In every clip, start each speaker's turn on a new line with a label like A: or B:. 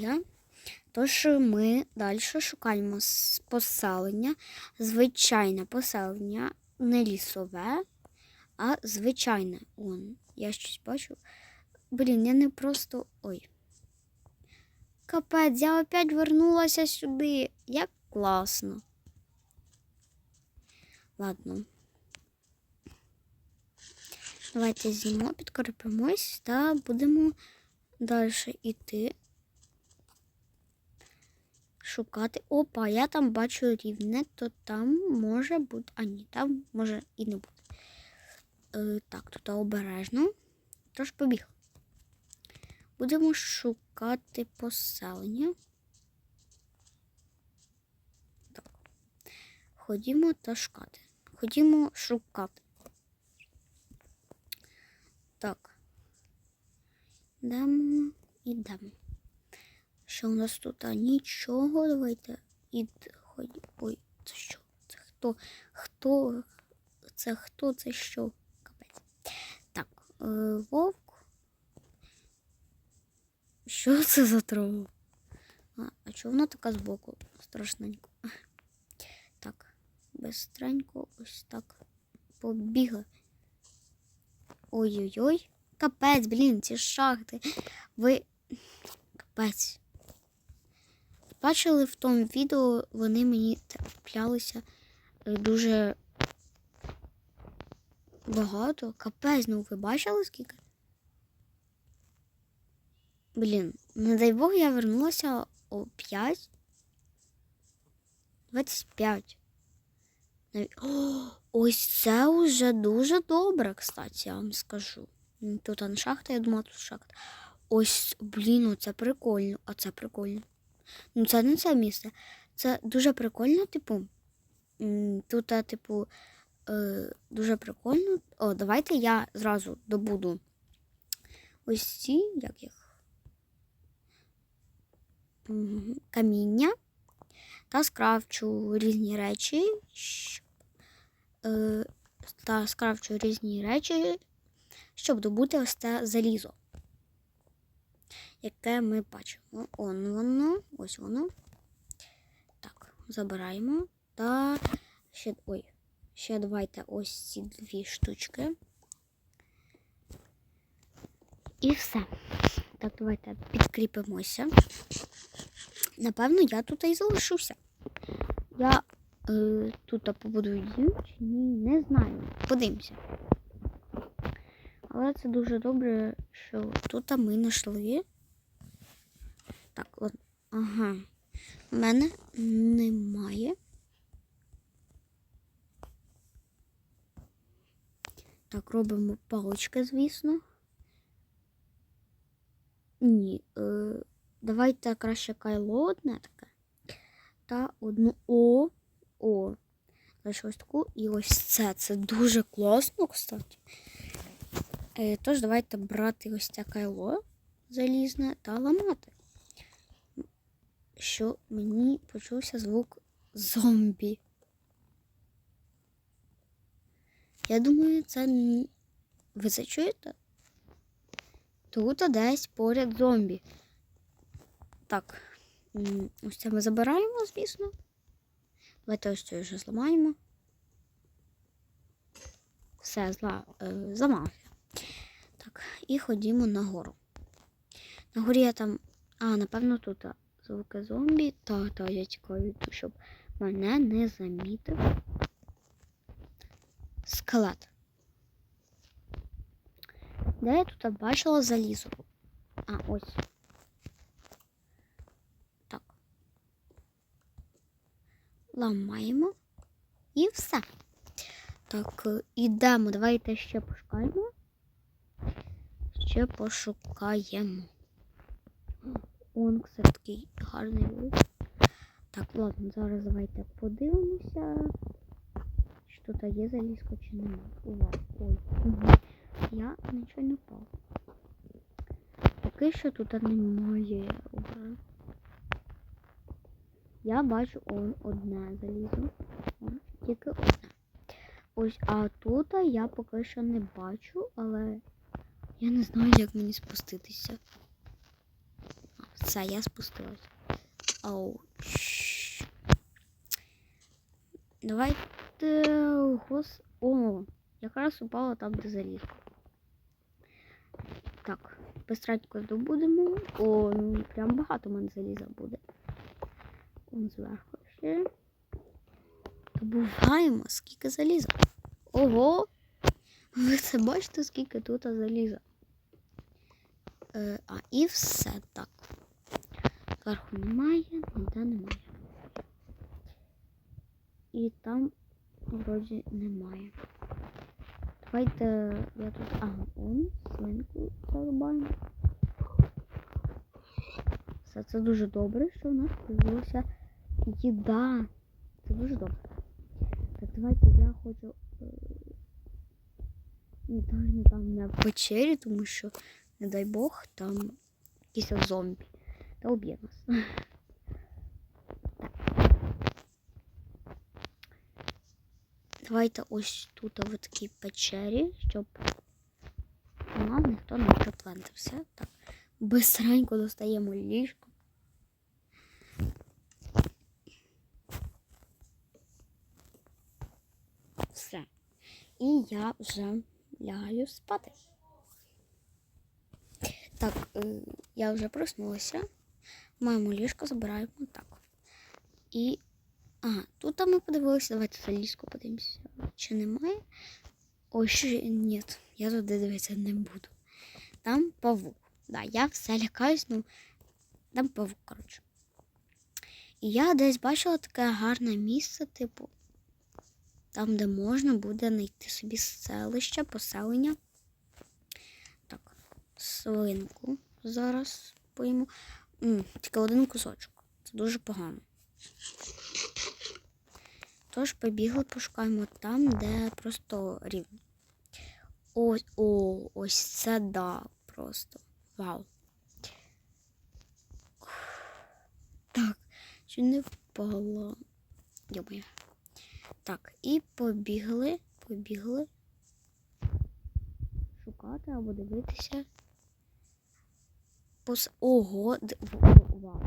A: Я. Тож ми далі шукаємо поселення. Звичайне поселення, не лісове, а звичайне. Он, я щось бачу. Блін, я не просто. Ой. Капець, я опять вернулася сюди. Як класно. Ладно. Давайте з'їмо, підкорпимось та будемо далі йти. Шукати. Опа, я там бачу рівне, то там може бути. А ні, там може і не бути. Е, так, тут обережно. Тож побіг. Будемо шукати поселення. Так. Ходімо та шукати. Ходімо шукати. Так. Йдемо, ідемо. Що у нас тут? А, нічого. Давайте ід ході. Ой, це що? Це хто? Хто? Це хто? Це що? Капець. Так, е, вовк. Що це за трава? А, а чого вона така збоку? Страшненько. Так, бистренько, ось так. Побігли. Ой-ой-ой. Капець, блін, ці шахти. Ви. Капець. Бачили в тому відео, вони мені траплялися е, дуже багато. Капець, ну ви бачили скільки? Блін, не дай Бог, я вернулася о 5. 25. О, ось це вже дуже добре, кстати, я вам скажу. Тут шахта, я думала, тут шахта. Ось, блін, оце прикольно, а це прикольно. Ну, це не це місце. Це дуже прикольно, типу. Тут, типу, е, дуже прикольно. О, давайте я зразу добуду ось ці, як їх? Каміння та скрафчу різні речі. е, Та скрафчу різні речі, щоб добути ось це залізо, яке ми бачимо. Он воно, ось воно. Так, забираємо. Та ще. Ой, ще давайте ось ці дві штучки. І все. Так, давайте підкріпимося. Напевно, я тут і залишуся. Я е, тут побудую чи ні, не знаю. Подивимося. Але це дуже добре, що тут ми знайшли. Так, от, ага. У мене немає. Так, робимо палички, звісно. Ні. Е, давайте краще кайло одне таке. Та одну О. О. Ось таку. І ось це. Це дуже класно, кстати. Е, тож, давайте брати ось це кайло залізне та ламати. Що мені почувся звук зомбі. Я думаю, це. Ви це чуєте? Тут десь поряд зомбі. Так. Ось це ми забираємо, звісно. Давайте ось це вже зламаємо. Все, зла, е, зламався. Так, і ходімо нагору. На горі я там. А, напевно, тут звуки зомбі. Та, та, я цікавий, щоб мене не замітив. Скелет. Де я тут бачила залізо? А, ось. Так. Ламаємо. І все. Так, е, ідемо. Давайте ще пошукаємо. Ще пошукаємо. Он, кстати, такий гарний вид. Так, ладно, зараз давайте подивимося. Що тут є залізко чи немає. Увага. Ой. Угу. Я нічого не впав. Поки що тут немає. Ура. Я бачу он одне залізо. Он, тільки одне. Ось, а тут я поки що не бачу, але я не знаю, як мені спуститися. А, я спустилась. Щ. Давайте. Гос... О, якраз упала там, де залізко. Так, быстренько добудемо. О, ну прям багато в мене заліза буде. Он зверху ще. Добуваємо, скільки заліза. Ого! Ви це бачите, скільки тут заліза. Е, а, і все так. Зверху немає, ніде немає. І там вроді немає. Давайте я тут. Ага, он свинку зарубаємо. Все це дуже добре, що в нас з'явилася їда. Це дуже добре. Так, давайте я хочу. е, Ну, точно там не в печері, тому що, не дай Бог, там якісь зомбі. Та уб'є нас. Давайте ось тут в такій печері, щоб у нас ніхто не приплентався. Так, бистренько достаємо ліжко. Все. І я вже лягаю спати. Так, е, я вже проснулася. Маємо ліжко, забираємо так. І. Ага, тут ми подивилися, давайте за ліжко подивимося. Чи немає? Ой, ще ні, я туди дивитися не буду. Там павук. Да, я все лякаюсь, ну там павук, коротше. І я десь бачила таке гарне місце, типу, там, де можна буде знайти собі селище, поселення. Так, свинку зараз поїмо. М, тільки один кусочок. Це дуже погано. Тож побігли, пошукаємо там, де просто рівно. Ось, о, ось це да, просто. Вау. Так, чи не впала? Йомаю. Так, і побігли, побігли шукати або дивитися. Пос... Ого, вау.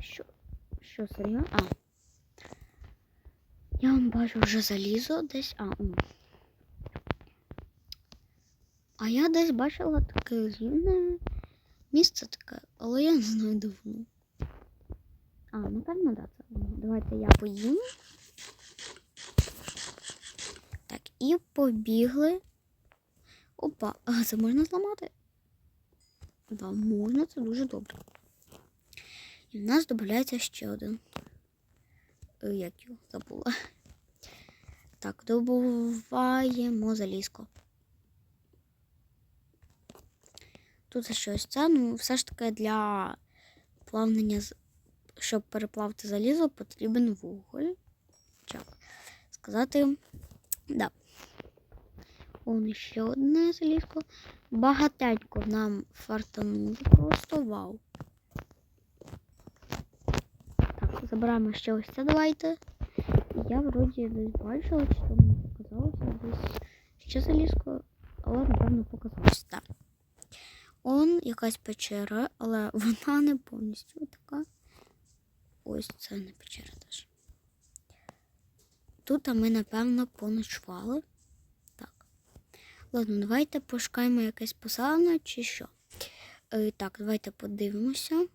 A: Що? Що, серйозно? А. Я вам бачу вже залізо десь. А, м. а я десь бачила таке рівне місце таке, але я не знаю де воно. А, напевно, да, це. Давайте я поїм. Так, і побігли. Опа, а це можна зламати? Да, можна, це дуже добре. І в нас додається ще один. Е, Як його забула. Так, добуваємо залізко. Тут щось це, ну, все ж таки для плавнення, щоб переплавити залізо, потрібен вуголь. Як сказати, да. Он ще одне залізко. Багатенько нам фартануло просто вау. Так, забираємо ще ось це давайте. Я вроді десь бачила, чи то мені показалося десь ще залізко, але напевно показалось. Так. Он якась печера, але вона не повністю така. Ось це не печера теж. Тут ми, напевно, поночували. Ладно, давайте пошукаємо якесь поселення чи що. Е, так, давайте подивимося.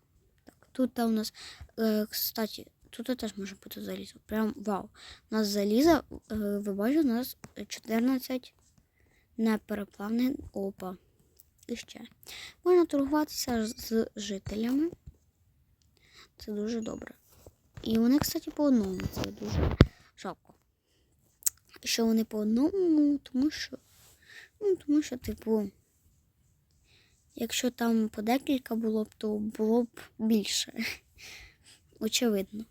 A: Так, тут у нас, е, кстати, тут теж може бути залізо. Прям вау. У нас залізо, е, ви бачите, у нас 14 непереплавних. Опа. І ще. Можна торгуватися з жителями. Це дуже добре. І вони, кстати, по одному. Це дуже жалко. Що вони по одному, тому що. Ну, тому що, типу, якщо там по декілька було б, то було б більше. Очевидно.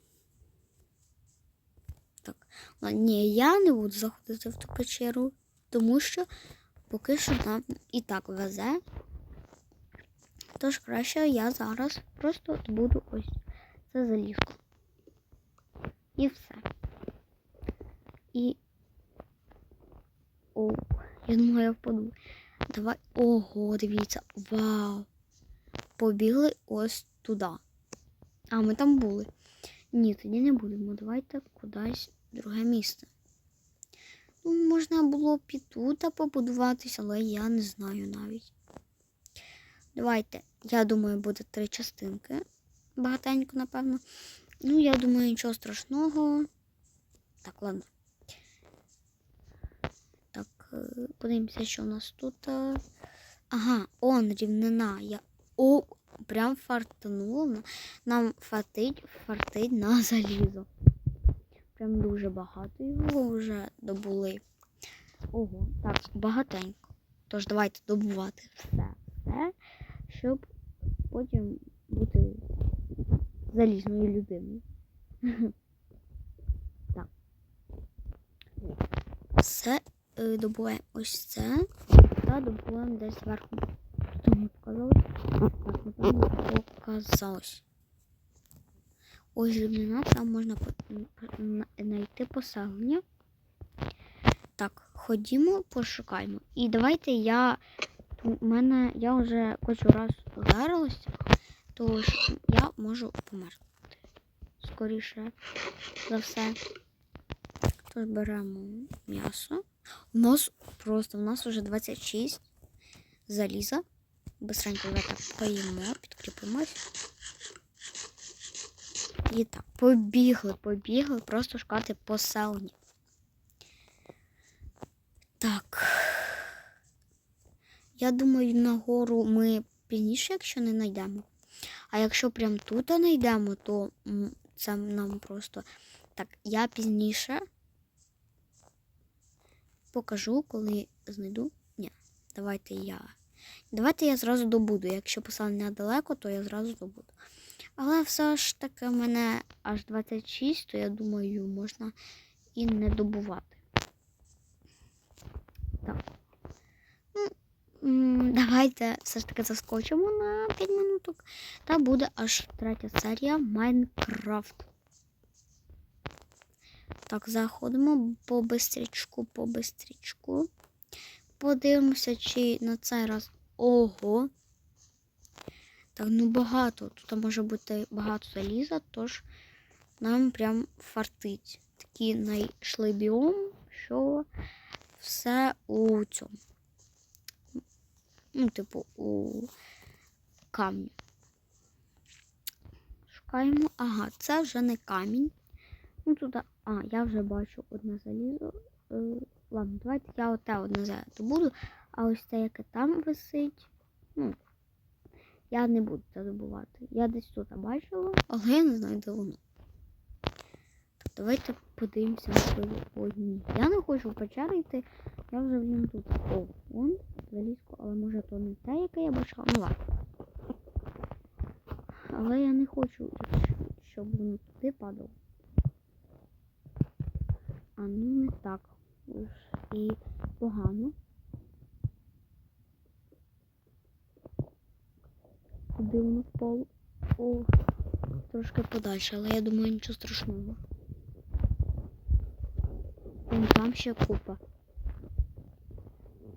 A: Так. Ні, я не буду заходити в ту печеру, тому що поки що нам і так везе. Тож краще я зараз просто буду ось це залізко. І все. І. О, я думаю, я впаду. Давай. Ого, дивіться. Вау. Побігли ось туди. А, ми там були. Ні, тоді не будемо. Давайте кудись в друге місце. Ну, можна було б і тут побудуватись, але я не знаю навіть. Давайте, я думаю, буде три частинки. Багатенько, напевно. Ну, я думаю, нічого страшного. Так, ладно. Подивимося, що у нас тут. Ага, он рівнина. Я... О, прям фартануло. Нам фартить, фартить на залізо. Прям дуже багато його вже добули. Ого, так, багатенько. Тож давайте добувати все, все, щоб потім бути залізною людиною. Так. Все добуваємо ось це. Та добуваємо десь зверху. Мені показалось. Так, показалось. Ось рівнина, там можна знайти поселення. Так, ходімо, пошукаємо. І давайте я. У мене я вже хоч раз ударилась, то я можу померти. Скоріше за все. Тож м'ясо. У нас просто у нас вже 26 заліза. Быстренько так поїмо, підкріпимось. І так, побігли, побігли, просто шукати поселення. Так. Я думаю, нагору ми пізніше, якщо не знайдемо. А якщо прям тут знайдемо, то це нам просто. Так, я пізніше покажу, коли знайду. Ні, давайте я. Давайте я зразу добуду. Якщо поселення далеко, то я зразу добуду. Але все ж таки в мене аж 26, то я думаю, можна і не добувати. Так. Ну, давайте все ж таки заскочимо на 5 минуток. Та буде аж третя серія Майнкрафт. Так, заходимо по бистрічку, по бистрічку. Подивимося, чи на цей раз. Ого! Так, ну багато. Тут може бути багато заліза, тож нам прям фартить. Такий знайшли біом, що все у цьому. Ну, типу, у камні. Шукаємо. Ага, це вже не камінь. Ну туди. А, я вже бачу одне залізо. Е, ладно, давайте я оте одне залізо буду. А ось те, яке там висить. Ну, я не буду це добувати. Я десь тут бачила, але я не знаю, де воно. Так, давайте подивимося, можливо, одні. Я не хочу йти, я вже блін тут. О, вон залізко, але може то не те, яке я бачила. Ну ладно. Але я не хочу, щоб воно туди падало. А ну не так. Уж і погано. Куди воно? О, трошки подальше, але я думаю, нічого страшного. Вон там ще купа.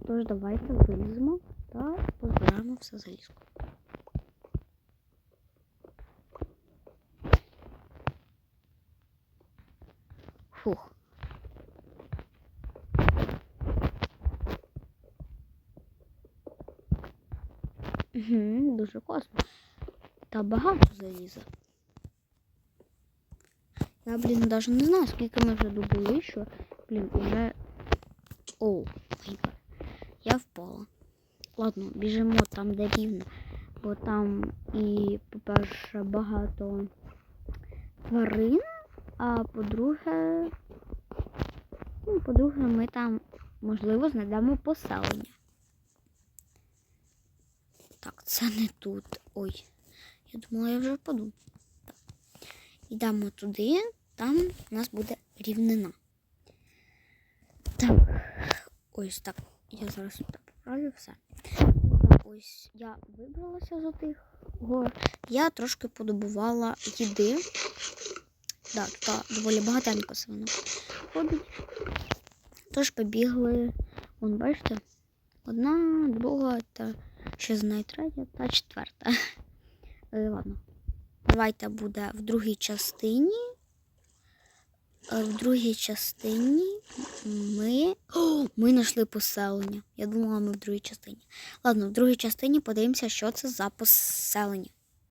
A: Тож давайте виліземо та позбираємо все залізку. Фух. Угу, дуже класно. Та багато заліза. Я, блін, навіть не знаю, скільки ми вже добули, що, блін, уже. Оу. Я впала. Ладно, біжимо там, де рівно. Бо там і, по-перше, багато тварин, а по-друге, ну, по-друге, ми там, можливо, знайдемо поселення. Так, це не тут. Ой. Я думала, я вже впаду. Так. Йдемо туди, там у нас буде рівнина. Так. Ось так. Я зараз сюди поправлю все. Так, ось я вибралася з тих гор. Я трошки подобувала їди. Так, тут доволі багатенько свинок ходить. Тож побігли. Вон, бачите? Одна, друга та ще з нею третя та четверта. Е, Ладно. Давайте буде в другій частині. Е, В другій частині ми. О, ми знайшли поселення. Я думала, ми в другій частині. Ладно, в другій частині подивимося, що це за поселення.